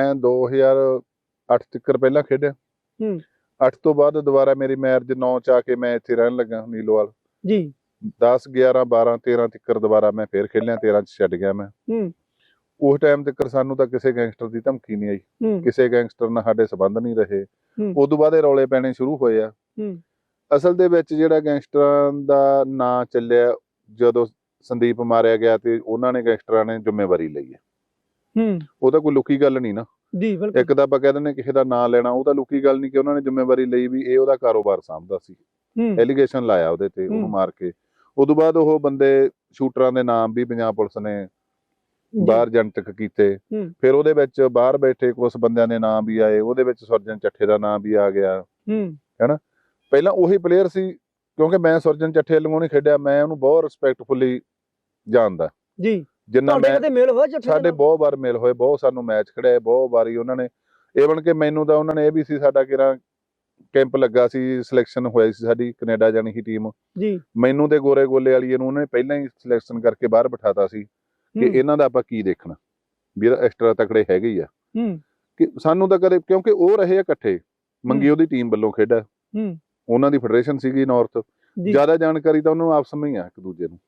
ਮੈਂ 2008 ਤੱਕ ਪਹਿਲਾਂ ਖੇਡਿਆ। ਹੂੰ। 8 ਤੋਂ ਬਾਅਦ ਦੁਬਾਰਾ ਮੇਰੀ ਮੈਰਿਜ 9 ਚ ਆ ਕੇ ਮੈਂ ਇੱਥੇ ਰਹਿਣ ਲੱਗਾ ਨੀਲੋਵਾਲ। ਜੀ। 10 11 12 13 ਤੱਕ ਦੁਬਾਰਾ ਮੈਂ ਫੇਰ ਖੇਲਿਆ 13 ਚ ਛੱਡ ਗਿਆ ਮੈਂ। ਹੂੰ। ਉਸ ਟਾਈਮ ਤੱਕ ਸਾਨੂੰ ਤਾਂ ਕਿਸੇ ਗੈਂਗਸਟਰ ਦੀ ਧਮਕੀ ਨਹੀਂ ਆਈ। ਕਿਸੇ ਗੈਂਗਸਟਰ ਨਾਲ ਸਾਡੇ ਸਬੰਧ ਨਹੀਂ ਰਹੇ। ਉਸ ਤੋਂ ਬਾਅਦ ਇਹ ਰੌਲੇ ਪੈਣੇ ਸ਼ੁਰੂ ਹੋਏ ਆ। ਹੂੰ। ਅਸਲ ਦੇ ਵਿੱਚ ਜਿਹੜਾ ਗੈਂਗਸਟਰਾਂ ਦਾ ਨਾਂ ਚੱਲਿਆ ਜਦੋਂ ਸੰਦੀਪ ਮਾਰਿਆ ਗਿਆ ਤੇ ਉਹਨਾਂ ਨੇ ਗੈਂਗਸਟਰਾਂ ਨੇ ਜ਼ਿੰਮੇਵਾਰੀ ਲਈ ਹੈ ਹੂੰ। ਉਹ ਤਾਂ ਕੋਈ ਲੁਕੀ ਗੱਲ ਨਹੀਂ ਨਾ। ਜੀ ਬਿਲਕੁਲ। ਇੱਕ ਤਾਂ ਆਪਾਂ ਕਹਿ ਦਿੰਦੇ ਕਿਸੇ ਦਾ ਨਾਂ ਲੈਣਾ ਉਹ ਤਾਂ ਲੁਕੀ ਗੱਲ ਨਹੀਂ ਕਿ ਉਹਨਾਂ ਨੇ ਜ਼ਿੰਮੇਵਾਰੀ ਲਈ ਵੀ ਇਹ ਉਹਦਾ ਕਾਰੋਬਾਰ ਸਾਂਭਦਾ ਸੀ। ਹੂੰ। ਐਲੀਗੇਸ਼ਨ ਲਾਇਆ ਉਹਦੇ ਤੇ ਉਹਨੂੰ। ਮਾਰ ਕੇ। ਉਦੋਂ ਬਾਅਦ ਉਹ ਬੰਦੇ ਸ਼ੂਟਰਾਂ ਦੇ ਨਾਮ ਵੀ ਪੰਜਾਬ ਪੁਲਿਸ ਨੇ ਬਾਹਰ ਜਨਤਕ ਕੀਤੇ। ਫਿਰ ਉਹਦੇ ਵਿੱਚ ਬਾਹਰ ਬੈਠੇ ਕੁਝ ਬੰਦਿਆਂ ਦੇ ਨਾਮ ਵੀ ਆਏ ਉਹਦੇ ਵਿੱਚ ਸਰਜਨ ਚੱਠੇ ਦਾ ਨਾਮ ਵੀ ਆ ਗਿਆ। ਹੂੰ। ਪਹਿਲਾਂ ਉਹੀ ਪਲੇਅਰ ਸੀ ਕਿਉਂਕਿ ਮੈਂ ਸਰਜਨ ਚੱਠੇ ਵੱਲੋਂ ਨਹੀਂ ਖੇਡਿਆ ਮੈਂ ਉਹਨੂੰ ਬਹੁਤ ਰਿਸਪੈਕਟਫੁਲੀ ਜਾਣਦਾ। ਜੀ। ਜਿੰਨਾ ਮੈਂ ਮੇਲ ਹੋਇਆ ਸਾਡੇ ਬਹੁਤ ਵਾਰ ਮਿਲ ਹੋਏ ਬਹੁਤ ਸਾਨੂੰ ਮੈਚ ਖੜਿਆ ਬਹੁਤ ਵਾਰੀ ਉਹਨਾਂ ਨੇ ਈਵਨ ਕਿ ਮੈਨੂੰ ਤਾਂ ਉਹਨਾਂ ਨੇ ਇਹ ਵੀ ਸੀ ਸਾਡਾ ਕਿਰਾ ਕੈਂਪ ਲੱਗਾ ਸੀ ਸਿਲੈਕਸ਼ਨ ਹੋਈ ਸੀ ਸਾਡੀ ਕੈਨੇਡਾ ਜਾਣੀ ਸੀ ਟੀਮ ਜੀ। ਮੈਨੂੰ ਤੇ ਗੋਰੇ ਗੋਲੇ ਵਾਲੀ ਨੂੰ ਉਹਨੇ ਪਹਿਲਾਂ ਹੀ ਸਿਲੈਕਸ਼ਨ ਕਰਕੇ ਬਾਹਰ ਬਿਠਾਤਾ ਸੀ ਕਿ ਇਹਨਾਂ ਦਾ ਆਪਾਂ ਕੀ ਦੇਖਣਾ ਵੀ ਐਕਸਟਰਾ ਤਕੜੇ ਹੈਗੇ ਹੀ ਆ। ਹੂੰ। ਕਿ ਸਾਨੂੰ ਤਾਂ ਕਦੇ ਕਿਉਂਕਿ ਉਹ ਰਹੇ ਆ ਇਕੱਠੇ ਮੰਗੀ। ਉਹਦੀ ਟੀਮ ਵੱਲੋਂ ਖੇਡਾ। ਹੂੰ। ਉਹਨਾਂ ਦੀ ਫੈਡਰੇਸ਼ਨ ਸੀਗੀ ਨਾਰਥ ਜ਼ਿਆਦਾ ਜਾਣਕਾਰੀ ਤਾਂ ਉਹਨਾਂ ਨੂੰ ਆਪਸ ਵਿੱਚ ਹੀ ਆ ਇੱਕ ਦੂਜੇ ਨੂੰ।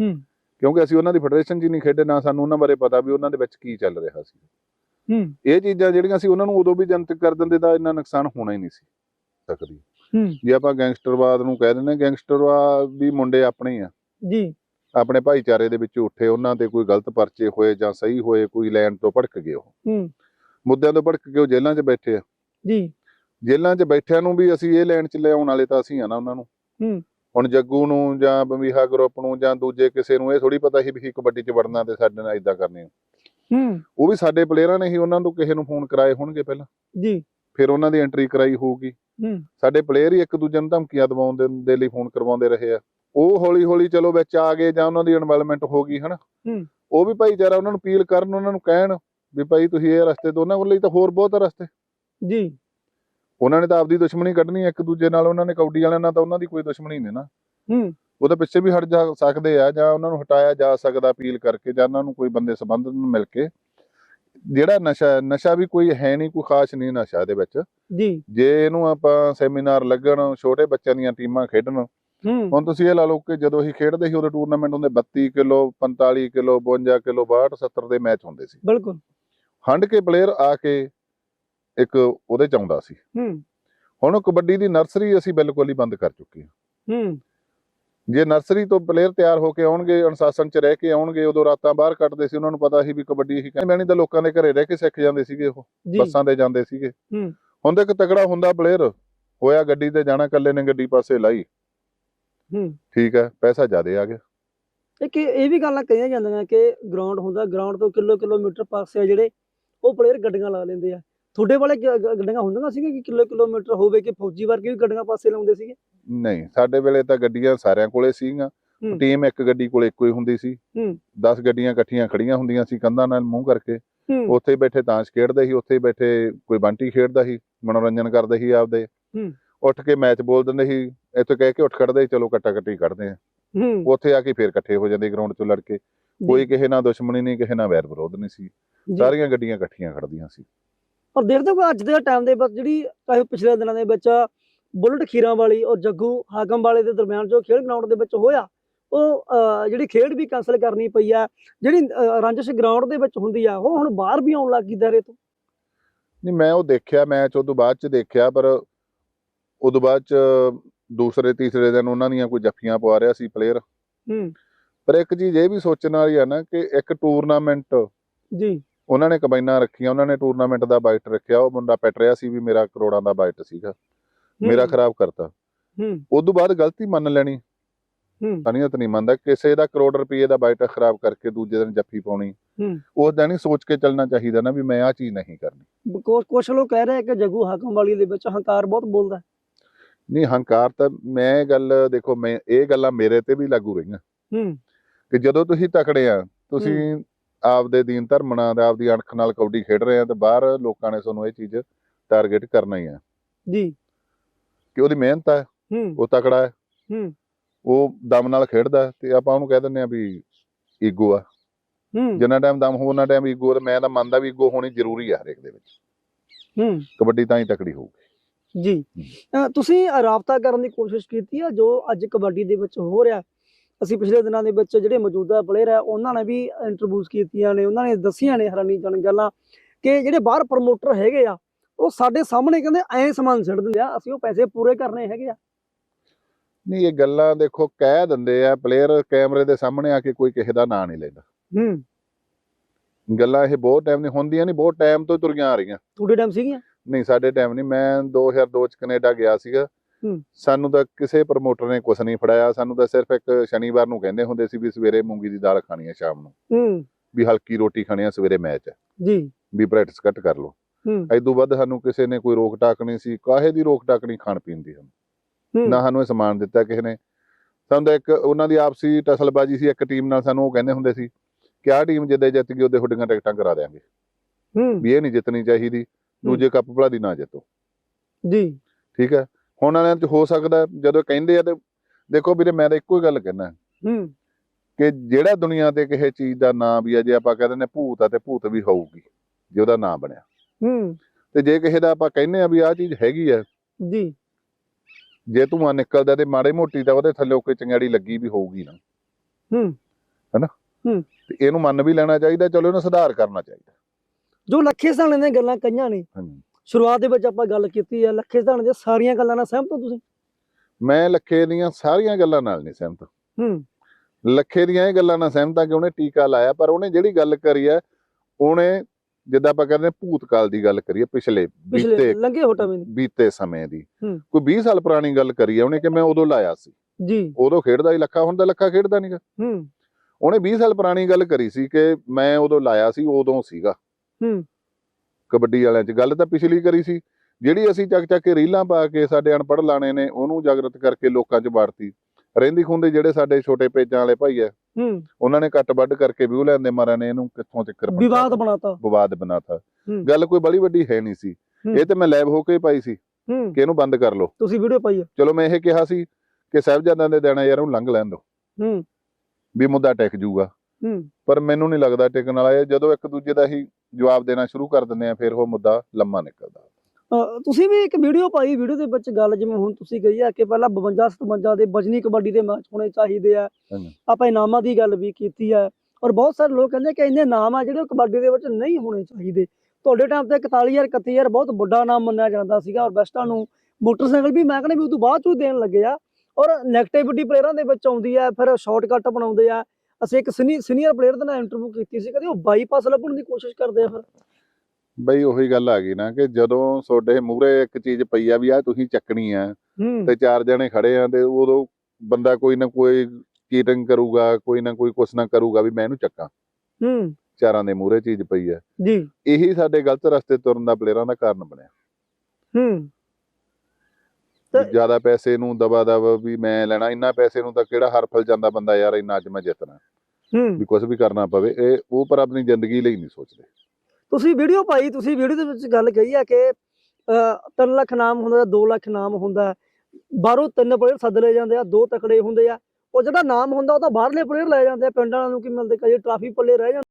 ਹੂੰ। ਕਿਉਂਕਿ ਅਸੀਂ ਉਹਨਾਂ ਦੀ ਫੈਡਰੇਸ਼ਨ 'ਚ ਨਹੀਂ ਖੇਡੇ ਨਾ ਸਾਨੂੰ ਉਹਨਾਂ ਬਾਰੇ ਪਤਾ ਵੀ ਉਹਨਾਂ ਦੇ ਵਿੱਚ ਕੀ ਚੱਲ ਰਿਹਾ ਸੀ। ਹੂੰ। ਇਹ ਚੀਜ਼ਾਂ ਜਿਹੜੀਆਂ ਸੀ ਉਹਨਾਂ ਨੂੰ ਉਦੋਂ ਵੀ ਜਨਤਕ ਕਰ ਦਿੰਦੇ ਤਾਂ ਇੰਨਾ ਨੁਕਸਾਨ ਹੋਣਾ ਹੀ ਨਹੀਂ ਸੀ ਸਕਦੀ। ਹੂੰ। ਜੇ ਆਪਾਂ ਗੈਂਗਸਟਰਵਾਦ ਨੂੰ ਕਹਿ ਦਿੰਦੇ ਗੈਂਗਸਟਰਵਾਦ ਵੀ ਮੁੰਡੇ ਆਪਣੇ ਹੀ ਆ। ਜੀ। ਆਪਣੇ ਭਾਈਚਾਰੇ ਦੇ ਵਿੱਚ ਉੱਠੇ ਉਹਨਾਂ ਤੇ ਕੋਈ ਗਲਤ ਪਰਚੇ ਹੋਏ ਜਾਂ ਸਹੀ ਹੋਏ ਕੋਈ ਲੈਣ ਤੋਂ ਭੜਕ ਗਏ ਉਹ। ਹੂੰ। ਮੁੱਦਿਆਂ ਮੁੱਦਿਆਂ ਤੋਂ ਭੜਕ ਕੇ ਉਹ ਜੇਲ੍ਹਾਂ 'ਚ ਬੈਠੇ ਆ। ਜੀ। ਜੇਲ੍ਹਾਂ 'ਚ ਬੈਠਿਆਂ ਨੂੰ ਵੀ ਅਸੀਂ ਇਹ ਲੈਣ 'ਚ ਲਿਆਉਣ ਵਾਲੇ ਤਾਂ ਅਸੀਂ ਆ ਨਾ ਉਹਨਾਂ ਨੂੰ। ਹੂੰ। ਹੁਣ ਜੱਗੂ ਨੂੰ ਜਾਂ ਬੰਬੀਹਾ ਗਰੁੱਪ ਨੂੰ ਜਾਂ ਦੂਜੇ ਕਿਸੇ ਨੂੰ ਇਹ ਥੋੜੀ ਪਤਾ ਸੀ ਵੀ ਕਬੱਡੀ 'ਚ ਵੜਨਾ ਤੇ ਸਾਡੇ ਨਾਲ ਇਦਾਂ ਕਰਨੀ। ਹੂੰ। ਉਹ ਵੀ ਸਾਡੇ ਪਲੇਅਰਾਂ ਨੇ ਹੀ ਉਹਨਾਂ ਤੋਂ ਕਿਸੇ ਨੂੰ ਫੋਨ ਕਰਾਏ ਹੋਣਗੇ ਪਹਿਲਾਂ। ਜੀ। ਫਿਰ ਉਹਨਾਂ ਦੀ ਐਂਟਰੀ ਕਰਾਈ ਹੋਊਗੀ। ਹੂੰ। ਸਾਡੇ ਪਲੇਅਰ ਹੀ ਇੱਕ ਦੂਜੇ ਨੂੰ ਧਮਕੀਆਂ ਦਵਾਉਣ ਦੇ- ਲਈ ਫੋਨ ਕਰਵਾਉਂਦੇ ਰਹੇ ਆ। ਉਹ ਹੌਲੀ ਹੌਲੀ ਚਲੋ ਵਿੱਚ ਆ ਗਏ ਜਾਂ ਉਹਨਾਂ ਦੀ ਇਨਵੋਲਵਮੈਂਟ ਹੋ ਗਈ ਹਨਾ? ਹੂੰ। ਉਹ ਵੀ ਭਾਈਚਾਰਾ ਉਹਨਾਂ ਨੂੰ ਅਪੀਲ ਕਰਨ ਉਹਨਾਂ ਨੂੰ ਕਹਿਣ ਵੀ ਭਾਈ ਤੁਸੀਂ ਇਹ ਰਸਤੇ ਤੋਂ ਉਹਨਾਂ ਲਈ ਤਾਂ ਹੋਰ ਬਹੁਤ ਰਸਤੇ। ਜੀ। ਉਹਨਾਂ ਨੇ ਤਾਂ ਆਪਦੀ ਦੁਸ਼ਮਣੀ ਕੱਢਣੀ ਇੱਕ ਦੂਜੇ ਨਾਲ ਉਹਨਾਂ ਨੇ ਕਬੱਡੀ ਵਾਲਿਆਂ ਨਾਲ ਤਾਂ ਉਹਨਾਂ ਦੀ ਕੋਈ ਦੁਸ਼ਮਣੀ ਨਹੀਂ ਨਾ। ਹੂੰ। ਉਹ ਤਾਂ ਪਿੱਛੇ ਵੀ ਹਟ ਜਾ ਸਕਦੇ ਆ ਜਾਂ ਉਹਨਾਂ ਨੂੰ ਹਟਾਇਆ ਜਾ ਸਕਦਾ ਅਪੀਲ ਕਰਕੇ ਜਾਂ ਉਹਨਾਂ ਨੂੰ ਕੋਈ ਬੰਦੇ ਸੰਬੰਧ ਨੂੰ ਮਿਲ ਕੇ। ਜਿਹੜਾ ਨਸ਼ਾ ਨਸ਼ਾ ਵੀ ਕੋਈ ਹੈ ਨਹੀਂ ਕੋਈ ਖਾਸ ਨਹੀਂ ਨਸ਼ਾ ਦੇ ਵਿੱਚ। ਜੀ। ਜੇ ਇਹਨੂੰ ਆਪਾਂ ਸੈਮੀਨਾਰ ਲੱਗਣ ਛੋਟੇ ਬੱਚਿਆਂ ਦੀਆਂ ਟੀਮਾਂ ਖੇਡਣ ਹੂੰ। ਹੁਣ ਤੁਸੀਂ ਇਹ ਲਾ ਲਓ ਕਿ ਜਦੋਂ ਅਸੀਂ ਖੇਡਦੇ ਸੀ ਉਦੋਂ ਟੂਰਨਾਮੈਂਟ ਹੁੰਦੇ 32 ਕਿਲੋ 45 ਕਿਲੋ 52 ਕਿਲੋ 62 70 ਦੇ ਮੈਚ ਹੁੰਦੇ ਸੀ। ਬਿਲਕੁਲ। ਹੰਡ ਕੇ ਪਲੇਅਰ ਆ ਕੇ ਇੱਕ ਉਹਦੇ ਚ ਆਉਂਦਾ ਸੀ। ਹੂੰ। ਹੁਣ ਉਹ ਕਬੱਡੀ ਦੀ ਨਰਸਰੀ ਅਸੀਂ ਬਿਲਕੁਲ ਹੀ ਬੰਦ ਕਰ ਚੁੱਕੇ ਹਾਂ। ਹੂੰ। ਜੇ ਨਰਸਰੀ ਤੋਂ ਪਲੇਅਰ ਤਿਆਰ ਹੋ ਕੇ ਆਉਣਗੇ ਅਨੁਸ਼ਾਸਨ ਚ ਰਹਿ ਕੇ ਆਉਣਗੇ ਉਦੋਂ ਰਾਤਾਂ ਬਾਹਰ ਕੱਟਦੇ ਸੀ ਉਹਨਾਂ ਨੂੰ ਪਤਾ ਸੀ ਵੀ ਕਬੱਡੀ ਹੀ। ਕਹਿੰਦੇ ਮੈਣੀ ਤਾਂ ਲੋਕਾਂ ਦੇ ਘਰੇ ਰਹਿ ਕੇ ਸਿੱਖ ਜਾਂਦੇ ਸੀਗੇ ਉਹ ਬੱਸਾਂ ਤੇ ਜਾਂਦੇ ਸੀਗੇ। ਹੂੰ। ਹੁਣ ਤਾਂ ਇੱਕ ਤਗੜਾ ਹੁੰਦਾ ਪਲੇਅਰ ਹੋਇਆ ਗੱਡੀ ਤੇ ਜਾਣਾ ਇਕੱਲੇ ਨੇ ਗੱਡੀ ਪਾਸੇ ਲਾਈ। ਹੂੰ। ਠੀਕ ਹੈ ਪੈਸਾ ਜ਼ਿਆਦੇ ਆ ਗਿਆ। ਇੱਕ ਇਹ ਇਹ ਵੀ ਗੱਲਾਂ ਕਹੀਆਂ ਜਾਂਦੀਆਂ ਕਿ ਗਰਾਊਂਡ ਹੁੰਦਾ ਗਰਾਊਂਡ ਤੋਂ ਕਿਲੋ ਕਿਲੋਮੀਟਰ ਪਾਸੇ ਆ ਜਿਹੜੇ ਉਹ ਪਲੇਅਰ ਗੱਡੀਆਂ ਲਾ ਲੈਂਦੇ ਆ। ਤੁਹਾਡੇ ਵਾਲੇ ਗੱਡੀਆਂ ਹੁੰਦੀਆਂ ਸੀਗੀਆਂ ਕਿ ਕਿਲੋ ਕਿਲੋਮੀਟਰ ਹੋਵੇ ਕਿ ਫੌਜੀ ਵਰਗੇ ਵੀ ਗੱਡੀਆਂ ਪਾਸੇ ਲਾਉਂਦੇ ਸੀਗੇ? ਨਹੀਂ ਸਾਡੇ ਵੇਲੇ ਤਾਂ ਗੱਡੀਆਂ ਸਾਰਿਆਂ ਕੋਲੇ ਸੀਗੀਆਂ। ਟੀਮ ਇੱਕ ਗੱਡੀ ਕੋਲ ਇੱਕੋ ਹੀ ਹੁੰਦੀ ਸੀ। ਹੂੰ। 10 ਗੱਡੀਆਂ ਇਕੱਠੀਆਂ ਖੜੀਆਂ ਹੁੰਦੀਆਂ ਸੀ ਕੰਧਾਂ ਨਾਲ ਮੂੰਹ ਕਰਕੇ। ਉੱਥੇ ਬੈਠੇ ਤਾਸ਼ ਖੇਡਦੇ ਸੀ ਉੱਥੇ ਬੈਠੇ ਕੋਈ ਬੰਟੀ ਖੇਡਦਾ ਸੀ ਮਨੋਰੰਜਨ ਕਰਦੇ ਸੀ ਆਪਦੇ। ਉੱਠ ਕੇ ਮੈਚ ਬੋਲ ਦਿੰਦੇ ਸੀ ਇੱਥੇ ਕਹਿ ਕੇ ਉੱਠ ਖੜਦੇ ਸੀ, ਚਲੋ ਕੱਟਾ ਕੱਟੀ ਕੱਢਦੇ ਆ ਉੱਥੇ ਆ ਕੇ ਫੇਰ ਇਕੱਠੇ ਹੋ ਜਾਂਦੇ ਗਰਾਊਂਡ 'ਚ ਲੜ ਕੇ ਕੋਈ ਕਿਸੇ ਨਾਲ ਦੁਸ਼ਮਣੀ ਨਹੀਂ ਕਿਸੇ ਨਾਲ ਵੈਰ ਵਿਰੋਧ ਨਹੀਂ ਸੀ। ਸਾਰੀਆਂ ਗੱਡੀਆਂ ਇਕੱਠੀਆਂ ਖੜਦੀਆਂ ਸੀ। ਪਰ ਦੇਖਦੇ ਹੋ ਅੱਜ ਦੇ ਟਾਈਮ ਦੇ ਵਿੱਚ ਜਿਹੜੀ ਚਾਹੇ ਪਿਛਲੇ ਦਿਨਾਂ ਦੇ ਵਿੱਚ ਬੁਲਟ ਖੀਰਾਂ ਵਾਲੀ ਔਰ ਜੱਗੂ ਹਾਕਮ ਵਾਲੇ ਦੇ ਦਰਮਿਆਨ ਜੋ ਖੇਡ ਗਰਾਊਂਡ ਦੇ ਵਿੱਚ ਹੋਇਆ ਉਹ ਜਿਹੜੀ ਖੇਡ ਵੀ ਕੈਨਸਲ ਕਰਨੀ ਪਈ ਆ ਜਿਹੜੀ ਰੰਜਿਸ਼ ਗਰਾਊਂਡ ਦੇ ਵਿੱਚ ਹੁੰਦੀ ਆ ਉਹ ਹੁਣ ਬਾਹਰ ਵੀ ਆਉਣ ਲੱਗ ਦਾਇਰੇ ਤੋਂ। ਨਹੀਂ ਮੈਂ ਉਹ ਦੇਖਿਆ ਮੈਚ ਉਦੋਂ ਬਾਅਦ 'ਚ ਦੇਖਿਆ ਪਰ ਉਦੋਂ ਬਾਅਦ 'ਚ ਦੂਸਰੇ ਤੀਸਰੇ ਦਿਨ ਉਹਨਾਂ ਦੀਆਂ ਕੋਈ ਜੱਫੀਆਂ ਪਵਾ ਰਿਹਾ ਸੀ ਪਲੇਅਰ ਹੂੰ। ਪਰ ਇੱਕ ਚੀਜ਼ ਇਹ ਵੀ ਸੋਚਣ ਵਾਲੀ ਆ ਨਾ ਕਿ ਇੱਕ ਟੂਰਨਾਮੈਂਟ ਜੀ। ਉਹਨਾਂ ਨੇ ਕਬਾਈਨਾਂ ਰੱਖੀਆਂ ਉਹਨਾਂ ਨੇ ਟੂਰਨਾਮੈਂਟ ਦਾ ਬਾਈਟ ਰੱਖਿਆ ਉਹ ਮੁੰਡਾ ਪਿੱਟ ਰਿਹਾ ਸੀ ਵੀ ਮੇਰਾ ਕਰੋੜਾਂ ਦਾ ਬਾਈਟ ਸੀਗਾ ਮੇਰਾ ਖਰਾਬ ਕਰਤਾ। ਹੂੰ। ਉਦੋਂ ਬਾਅਦ ਗਲਤੀ ਮੰਨ ਲੈਣੀ। ਹੂੰ। ਤਾਨੀਅਤ ਨਹੀਂ ਮੰਨਦਾ ਕਿਸੇ ਦਾ ਕਰੋੜ ਰੁਪਏ ਦਾ ਬਾਈਟ ਖਰਾਬ ਕਰਕੇ ਦੂਜੇ ਦਿਨ ਜੱਫੀ ਪਾਉਣੀ। ਹੂੰ। ਉਸ ਦਿਨ ਹੀ ਸੋਚ ਕੇ ਚੱਲਣਾ ਚਾਹੀਦਾ ਨਾ ਵੀ ਮੈਂ ਆਹ ਚੀਜ਼ ਨਹੀਂ ਕਰਨੀ। ਕੁਛ ਲੋਕ ਕਹਿ ਰਹੇ ਕਿ ਜੱਗੂ ਹਾਕਮ ਵਾਲੀ ਦੇ ਵਿੱਚ ਹੰਕਾਰ ਬਹੁਤ ਬੋਲਦਾ। ਨਹੀਂ ਹੰਕਾਰ ਤਾਂ ਮੈਂ ਗੱਲ ਦੇਖੋ ਮੈਂ ਇਹ ਗੱਲਾਂ ਮੇਰੇ ਤੇ ਵੀ ਲਾਗੂ ਰਹੀਆਂ। ਹੂੰ। ਕਿ ਜਦੋਂ ਤੁਸੀਂ ਤਕੜੇ ਆ ਤੁਸੀਂ ਆਪਦੇ ਦੀਨ ਧਰਮ ਨਾਲ ਆਪਦੀ ਅਣਖ ਨਾਲ ਕਬੱਡੀ ਖੇਡ ਰਹੇ ਆ ਤੇ ਬਾਹਰ ਲੋਕਾਂ ਨੇ ਤੁਹਾਨੂੰ ਇਹ ਚੀਜ਼ ਟਾਰਗੇਟ ਕਰਨਾ ਹੀ ਆ। ਜੀ। ਕਿ ਉਹਦੀ ਮਿਹਨਤ ਹੈ। ਉਹ ਤਕੜਾ ਹੈ ਹੂੰ। ਉਹ ਦਮ ਨਾਲ ਖੇਡਦਾ ਤੇ ਆਪਾਂ ਉਹਨੂੰ ਕਹਿ ਦਿੰਦੇ ਆ ਵੀ ਈਗੋ ਆ। ਹੂੰ। ਜਿੰਨਾ ਟਾਈਮ ਦਮ ਹੋ ਉਹਨਾਂ ਟਾਈਮ ਈਗੋ ਤੇ ਮੈਂ ਤਾਂ ਮੰਨਦਾ ਵੀ ਈਗੋ ਹੋਣੀ ਜ਼ਰੂਰੀ ਆ ਹਰੇਕ ਦੇ ਵਿੱਚ। ਹੂੰ। ਕਬੱਡੀ ਤਾਂ ਹੀ ਤਕੜੀ ਹੋਊਗੀ। ਜੀ। ਤੁਸੀਂ ਰਾਬਤਾ ਕਰਨ ਦੀ ਕੋਸ਼ਿਸ਼ ਕੀਤੀ ਹੈ ਜੋ ਅੱਜ ਕਬੱਡੀ ਦੇ ਵਿੱਚ ਹੋ ਰਿਹਾ। ਅਸੀਂ ਪਿਛਲੇ ਦਿਨਾਂ ਦੇ ਵਿੱਚ ਜਿਹੜੇ ਮੌਜੂਦਾ ਪਲੇਅਰ ਆ ਉਹਨਾਂ ਨੇ ਵੀ ਇੰਟਰਵਿਊਜ਼ ਕੀਤੀਆਂ ਨੇ ਉਹਨਾਂ ਨੇ ਦੱਸੀਆਂ ਨੇ ਹੈਰਾਨੀਜਨਕ ਗੱਲਾਂ ਕਿ ਜਿਹੜੇ ਬਾਹਰ ਪ੍ਰਮੋਟਰ ਹੈਗੇ ਆ ਉਹ ਸਾਡੇ ਸਾਹਮਣੇ ਕਹਿੰਦੇ ਐਂ ਸਮਾਨ ਛੱਡ ਦਿੰਦੇ ਆ ਅਸੀਂ ਉਹ ਪੈਸੇ ਪੂਰੇ ਕਰਨੇ ਹੈਗੇ ਆ। ਨਹੀਂ ਇਹ ਗੱਲਾਂ ਦੇਖੋ ਕਹਿ ਦਿੰਦੇ ਆ ਪਲੇਅਰ ਕੈਮਰੇ ਦੇ ਸਾਹਮਣੇ ਆ ਕੇ ਕੋਈ ਕਿਸੇ ਦਾ ਨਾਂ ਨਹੀਂ ਲੈਂਦਾ। ਹੂੰ। ਗੱਲਾਂ ਇਹ ਬਹੁਤ ਟਾਈਮ ਦੀ ਹੁੰਦੀਆਂ ਨਹੀਂ ਬਹੁਤ ਟਾਈਮ ਤੋਂ ਤੁਰੀਆਂ ਆ ਰਹੀਆਂ। ਤੁਹਾਡੇ ਟਾਈਮ ਸੀਗੀਆਂ? ਨਹੀਂ ਸਾਡੇ ਟਾਈਮ ਨਹੀਂ ਮੈਂ 2002 ਚ ਕੈਨੇਡਾ ਗਿਆ ਸੀਗਾ। ਸਾਨੂੰ ਤਾਂ ਕਿਸੇ ਪ੍ਰਮੋਟਰ ਨੇ ਕੁਝ ਨਹੀਂ ਫੜਾਇਆ। ਸਾਨੂੰ ਤਾਂ ਸਿਰਫ ਇੱਕ ਸ਼ਨੀਵਾਰ ਨੂੰ ਕਹਿੰਦੇ ਹੁੰਦੇ ਸੀ ਵੀ ਸਵੇਰੇ ਮੂੰਗੀ ਦੀ ਦਾਲ ਖਾਣੀ ਹੈ ਸ਼ਾਮ ਨੂੰ। ਹੂੰ। ਵੀ ਹਲਕੀ ਰੋਟੀ ਖਾਣੀ ਹੈ ਸਵੇਰੇ ਮੈਚ। ਹੈ ਜੀ। ਵੀ ਪ੍ਰੈਕਟਿਸ ਘੱਟ ਕਰ ਲਓ। ਹੂੰ। ਐਦੋਂ ਵੱਧ ਸਾਨੂੰ ਕਿਸੇ ਨੇ ਕੋਈ ਰੋਕ ਟਾਕ ਨਹੀਂ ਸੀ। ਕਾਹੇ ਦੀ ਰੋਕ ਟਾਕ ਨਹੀਂ ਖਾਣ ਪੀਣ ਦੀ ਹੂੰ। ਨਾ ਸਾਨੂੰ ਇਹ ਸਮਾਨ ਦਿੱਤਾ ਕਿਸੇ ਨੇ। ਸਾਨੂੰ ਤਾਂ ਇੱਕ ਉਹਨਾਂ ਦੀ ਆਪਸੀ ਟਸਲਬਾਜੀ ਸੀ। ਇੱਕ ਟੀਮ ਨਾਲ ਸਾਨੂੰ ਉਹ ਕਹਿੰਦੇ ਹੁੰਦੇ ਸੀ ਕਿ ਆਹ ਟੀਮ ਜਿੱਦੇ ਜਿੱਤ ਗਈ ਉਹਦੇ ਹੁੱਡੀਆਂ ਟਿਕਟਾਂ ਕਰਾ ਦੇਾਂਗੇ ਹੂੰ। ਵੀ ਇਹ ਨਹੀਂ ਜਿੱਤਣੀ ਚਾਹੀਦੀ। ਦੂਜੇ ਕੱਪ ਭਲਾ ਦੀ ਨਾ ਜਿੱਤੋ। ਜੀ। ਠੀਕ ਹੈ? ਹੁਣ ਚ ਹੋ ਸਕਦਾ ਹੈ, ਜਦੋਂ ਕਹਿੰਦੇ ਆ ਤੇ ਦੇਖੋ ਵੀਰੇ ਮੈਂ ਤਾਂ ਇੱਕੋ ਹੀ ਗੱਲ ਕਹਿਣਾ ਹੂੰ। ਕਿ ਜਿਹੜਾ ਦੁਨੀਆ ਤੇ ਕਿਸੇ ਚੀਜ਼ ਦਾ ਨਾਂ ਵੀ ਆ ਜੇ ਆਪਾਂ ਕਹਿੰਦੇ ਨੇ ਭੂਤ ਆ ਤੇ ਭੂਤ ਵੀ ਹੋਊਗੀ ਜੇ ਉਹਦਾ ਨਾਂ ਬਣਿਆ। ਹੂੰ। ਤੇ ਜੇ ਕਿਸੇ ਦਾ ਆਪਾਂ ਕਹਿੰਦੇ ਆ ਵੀ ਆਹ ਚੀਜ਼ ਹੈਗੀ ਆ ਜੀ। ਜੇ ਧੂੰਆਂ ਨਿਕਲਦਾ ਤੇ ਮਾੜੇ ਮੋਟੀ ਤਾਂ ਉਹਦੇ ਥੱਲੇ ਕੋਈ ਚੰਗਿਆੜੀ ਲੱਗੀ ਵੀ ਹੋਊਗੀ ਨਾ। ਹੂੰ। ਤੇ ਇਹਨੂੰ ਮੰਨ ਵੀ ਲੈਣਾ ਚਾਹੀਦਾ ਚਲੋ ਇਹਨੂੰ ਸੁਧਾਰ ਕਰਨਾ ਚਾਹੀਦਾ। ਜੋ ਲੱਖੇ ਸਾਣੇ ਦੀਆਂ ਗੱਲਾਂ ਕਹੀਆਂ ਨੇ ਹਾਂਜੀ। ਸ਼ੁਰੂਆਤ ਦੇ ਵਿੱਚ ਆਪਾਂ ਗੱਲ ਕੀਤੀ ਹੈ ਲੱਖੇ ਸਾਣੇ ਦੀਆਂ ਸਾਰੀਆਂ ਗੱਲਾਂ ਨਾਲ ਸਹਿਮਤ ਹੋ ਤੁਸੀਂ? ਮੈਂ ਲੱਖੇ ਦੀਆਂ ਸਾਰੀਆਂ ਗੱਲਾਂ ਨਾਲ ਨਹੀਂ ਸਹਿਮਤ। ਹੂੰ। ਲੱਖੇ ਦੀਆਂ ਇਹ ਗੱਲਾਂ ਨਾਲ ਸਹਿਮਤ ਹਾਂ ਕਿ ਉਹਨੇ ਟੀਕਾ ਲਾਇਆ ਪਰ ਉਹਨੇ ਜਿਹੜੀ ਗੱਲ ਕਰੀ ਹੈ ਉਹਨੇ ਜਿੱਦਾਂ ਆਪਾਂ ਕਹਿੰਦੇ ਭੂਤਕਾਲ ਦੀ ਗੱਲ ਕਰੀਏ ਪਿਛਲੇ ਪਿਛਲੇ ਬੀਤੇ ਲੰਘੇ ਹੋ ਟਵੇਂ ਬੀਤੇ ਸਮੇਂ ਦੀ। ਕੋਈ 20 ਸਾਲ ਪੁਰਾਣੀ ਗੱਲ ਕਰੀ ਹੈ ਉਹਨੇ ਕਿ ਮੈਂ ਉਦੋਂ ਲਾਇਆ ਸੀ। ਜੀ। ਉਦੋਂ ਖੇਡਦਾ ਹੀ ਲੱਖਾ ਹੁਣ ਤਾਂ ਲੱਖਾ ਖੇਡਦਾ ਨਹੀਂਗਾ ਹੂੰ। ਉਹਨੇ 20 ਸਾਲ ਪੁਰਾਣੀ ਗੱਲ ਕਰੀ ਸੀ ਕਿ ਮੈਂ ਉਦੋਂ ਲਾਇਆ ਸੀ ਉਦੋਂ ਸੀਗਾ। ਹੂੰ। ਕਬੱਡੀ ਵਾਲਿਆਂ 'ਚ। ਗੱਲ ਤਾਂ ਪਿਛਲੀ ਕਰੀ ਸੀ। ਜਿਹੜੀ ਅਸੀਂ ਚੱਕ ਚੱਕ ਕੇ ਰੀਲਾਂ ਪਾ ਕੇ ਸਾਡੇ ਅਨਪੜ੍ਹ ਲਾਣੇ ਨੇ ਉਹਨੂੰ ਜਾਗਰਤ ਕਰਕੇ ਲੋਕਾਂ 'ਚ ਬਾੜਤੀ ਰਹਿੰਦੀ ਖੁੰਦੇ ਜਿਹੜੇ ਸਾਡੇ ਛੋਟੇ ਪੇਜਾਂ ਵਾਲੇ ਭਾਈ ਐ ਹੂੰ। ਉਹਨਾਂ ਨੇ ਕੱਟ ਵੱਢ ਕਰਕੇ ਵਿਊ ਲੈਂਦੇ ਮਾਰਿਆਂ ਨੇ ਇਹਨੂੰ ਕਿੱਥੋਂ ਤੱਕ ਵਿਵਾਦ ਬਣਾਤਾ। ਵਿਵਾਦ ਬਣਾਤਾ। ਗੱਲ ਕੋਈ ਬੜੀ ਵੱਡੀ ਹੈ ਨਹੀਂ ਸੀ। ਇਹ ਤੇ ਮੈਂ ਲੈਬ ਹੋ ਕੇ ਪਾਈ ਸੀ। ਹੂੰ। ਕਿ ਇਹਨੂੰ ਬੰਦ ਕਰ ਲਓ। ਤੁਸੀਂ ਵੀਡੀਓ ਪਾਈ ਹੈ ਚਲੋ ਮੈਂ ਇਹ ਕਿਹਾ ਸੀ ਕਿ ਸਾਹਿਬਜ਼ਾਦਿਆਂ ਦੇ ਦੇਣਾ ਯਾਰ ਉਹਨੂੰ ਲੰਘ ਲੈਣ ਦਿਓ ਹੂੰ। ਵੀ ਮੁੱਦਾ ਟਿਕ ਜੂਗਾ ਹੂੰ। ਪਰ ਮੈਨੂੰ ਨਹੀਂ ਲੱਗਦਾ ਟਿਕਣ ਵਾਲਾ। ਇਹ ਜਦੋਂ ਇੱਕ ਦੂਜੇ ਦਾ ਹੀ ਜਵਾਬ ਦੇਣਾ ਸ਼ੁਰੂ ਕਰ ਦਿੰਦੇ ਆ ਫਿਰ ਉਹ ਮੁੱਦਾ ਲੰਮਾ ਨਿਕਲਦਾ। ਤੁਸੀਂ ਵੀ ਇੱਕ ਵੀਡੀਓ ਪਾਈ ਵੀਡੀਓ ਦੇ ਵਿੱਚ ਗੱਲ ਜਿਵੇਂ ਹੁਣ ਤੁਸੀਂ ਕਹੀ ਆ ਕਿ ਪਹਿਲਾਂ 52 57 ਦੇ ਬਜਨੀ ਕਬੱਡੀ ਦੇ ਮੈਚ ਹੋਣੇ ਚਾਹੀਦੇ ਆ। ਆਪਾਂ ਇਨਾਮਾਂ ਦੀ ਗੱਲ ਵੀ ਕੀਤੀ ਆ ਔਰ ਬਹੁਤ ਸਾਰੇ ਲੋਕ ਕਹਿੰਦੇ ਕਿ ਇੰਨੇ ਨਾਮ ਆ ਜਿਹੜੇ ਕਬੱਡੀ ਦੇ ਵਿੱਚ ਨਹੀਂ ਹੋਣੇ ਚਾਹੀਦੇ। ਤੁਹਾਡੇ ਟਾਈਮ ਤੇ 41000 31000 ਬਹੁਤ ਵੱਡਾ ਨਾਮ ਮੰਨਿਆ ਜਾਂਦਾ ਸੀਗਾ ਔਰ ਬੈਸਟਾਂ ਨੂੰ ਮੋਟਰਸਾਈਕਲ ਵੀ ਮੈਂ ਕਹਿੰਦਾ ਵੀ ਤੋਂ ਬਾਅਦ ਚੋਂ ਦੇਣ ਲੱਗੇ ਆ ਔਰ ਨੈਗੇਟਿਵਿਟੀ ਪਲੇਅਰਾਂ ਦੇ ਵਿੱਚ ਆਉਂਦੀ ਆ ਫਿਰ ਸ਼ਾਰਟਕਟ ਬਣਾਉਂਦੇ ਆ ਅਸੀਂ ਇੱਕ ਸੀਨੀਅਰ ਪਲੇਅਰ ਦੇ ਨਾਲ ਇੰਟਰਵਿਊ ਕੀਤੀ ਸੀ ਕਦੇ ਉਹ ਬਾਈਪਾਸ ਲੱਭਣ ਦੀ ਕੋਸ਼ਿਸ਼ ਕਰਦੇ ਆ ਫਿਰ? ਬਈ ਉਹੀ ਗੱਲ ਆ ਗਈ ਨਾ ਕਿ ਜਦੋਂ ਤੁਹਾਡੇ ਮੂਹਰੇ ਇੱਕ ਚੀਜ਼ ਪਈ ਆ ਵੀ ਆ ਤੁਸੀਂ ਚੱਕਣੀ ਆ ਤੇ ਚਾਰ ਜਣੇ ਖੜੇ ਆ ਤੇ ਉਦੋਂ ਬੰਦਾ ਕੋਈ ਨਾ ਕੋਈ ਚੀਟਿੰਗ ਕਰੂਗਾ ਕੋਈ ਨਾ ਕੋਈ ਕੁਛ ਨਾ ਕਰੂਗਾ ਵੀ ਮੈਂ ਇਹਨੂੰ ਚੱਕਾਂ। ਹੂੰ। ਚਾਰਾਂ ਦੇ ਮੂਹਰੇ ਚੀਜ਼ ਪਈ ਆ। ਜੀ। ਇਹੀ ਸਾਡੇ ਗਲਤ ਰਸਤੇ ਤੁਰਨ ਦਾ ਪਲੇਅਰਾਂ ਦਾ ਕਾਰਨ ਬਣਿਆ। ਹੂੰ। ਜ਼ਿਆਦਾ ਪੈਸੇ ਨੂੰ ਦਬਾ ਦਬ ਵੀ ਮੈਂ ਲੈਣਾ ਇੰਨਾ ਪੈਸੇ ਨੂੰ ਤਾਂ ਕਿਹੜਾ ਹਰਫਲ ਜਾਂਦਾ ਬੰਦਾ ਯਾਰ ਇੰਨਾ ਅੱਜ ਮੈਂ ਜਿੱਤਣਾ। ਵੀ ਕੁਝ ਵੀ ਕਰਨਾ ਪਵੇ ਇਹ ਉਹ ਪਰ ਆਪਣੀ ਜ਼ਿੰਦਗੀ ਲਈ ਨਹੀਂ ਸੋਚਦੇ। ਤੁਸੀਂ ਵੀਡੀਓ ਪਾਈ ਤੁਸੀਂ ਵੀਡੀਓ ਦੇ ਵਿੱਚ ਗੱਲ ਕਹੀ ਆ ਕਿ 3 ਲੱਖ ਨਾਮ ਹੁੰਦਾ 2 ਲੱਖ ਨਾਮ ਹੁੰਦਾ ਬਾਹਰੋਂ ਤਿੰਨ ਪਲੇਅਰ ਸੱਦ ਲਏ ਜਾਂਦੇ ਆ ਦੋ ਤਕੜੇ ਹੁੰਦੇ ਆ। ਉਹ ਜਿਹੜਾ ਨਾਮ ਹੁੰਦਾ ਉਹ ਤਾਂ ਬਾਹਰਲੇ ਪਲੇਅਰ ਲੈ ਜਾਂਦੇ ਆ ਪਿੰਡ ਵਾਲਿਆਂ ਨੂੰ ਕੀ ਮਿਲਦੇ ਕਈ ਟਰਾਫੀ ਪੱਲੇ ਰਹਿ ਜਾਂਦੇ